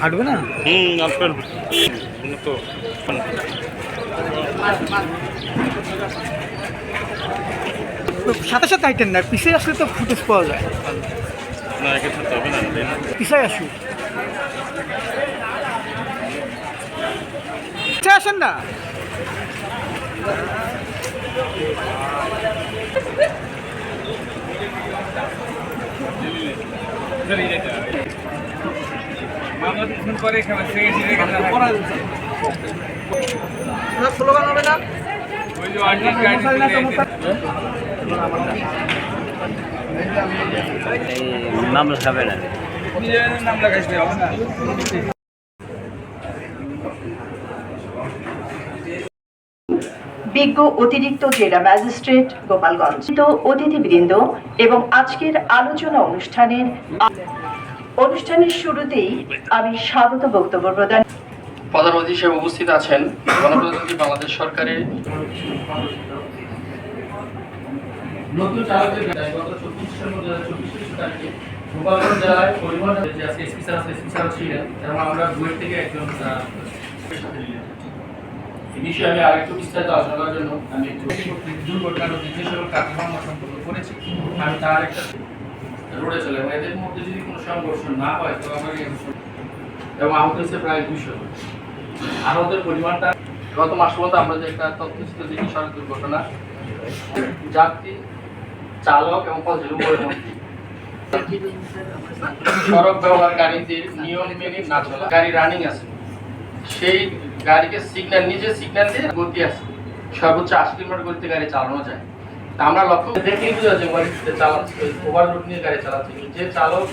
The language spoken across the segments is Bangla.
হাঁটবে না? হুম আপনার তো সাথে সাথে হাইটেন না পিছিয়ে আসলে তো ফুটেজ পাওয়া যায়। না একে থাকতে হবে না তাই না? পিছিয়ে আসুন পিছিয়ে আসেন না? স্লোগান হবে না? মামলা খাবে না। বিজ্ঞ অতিরিক্ত জেলা ম্যাজিস্ট্রেট গোপালগঞ্জ। অতিথিবৃন্দ এবং আজকের আলোচনা অনুষ্ঠানের অনুষ্ঠানের শুরুতেই আমি স্বাগত বক্তব্য প্রদান প্রধান অতিথি হিসেবে উপস্থিত আছেন। গণপ্রজাতন্ত্রী বাংলাদেশ সরকারের নতুন চালকের গত চব্বিশ ডিসেম্বর দু হাজার চব্বিশ তারিখে গোপালগঞ্জ জেলায় পরিবহন এসপি স্যার এসপি স্যার ছিলেন এবং আমরা বুয়েট থেকে একজন আহ, এই বিষয়ে আমি আরেকটু বিস্তারিত আলোচনা করার জন্য আমি একটু দুর্ঘটনার করেছি। আমি তার একটা রোডে চলে এবং এদের মধ্যে যদি কোনো সংঘর্ষ না হয়, তো অংশ- এবং আহত হয়েছে প্রায় দুইশো আহতের পরিমাণটা গত মাস পর্যন্ত আমরা যে একটা তথ্য ছিল যে সড়ক দুর্ঘটনা, যাত্রী, চালক এবং পথের উপরে সড়ক ব্যবহারকারীদের নিয়ম মেনে না চলা, গাড়ি রানিং আছে। সেই গাড়িকে সিগন্যাল নিজে সিগন্যাল দিয়ে গতি আছে। সর্বোচ্চ আশি কিলোমিটার গতিতে গাড়ি চালানো যায়। তা আমরা লক্ষ্য বুঝা যে নিয়ে গাড়ি চালাচ্ছে। যে চালক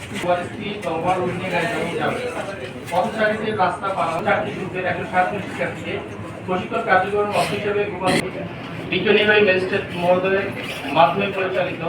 নিয়ে গাড়ি চালিয়ে যাবে, পথচারীদের রাস্তা পালানো, চাকরি গ্রুপের একশো সাতচল্লিশ শিক্ষার্থীকে প্রশিক্ষণ কার্যক্রম অফিস হিসেবে বিজ্ঞানী ম্যাজিস্ট্রেট মাধ্যমে পরিচালিত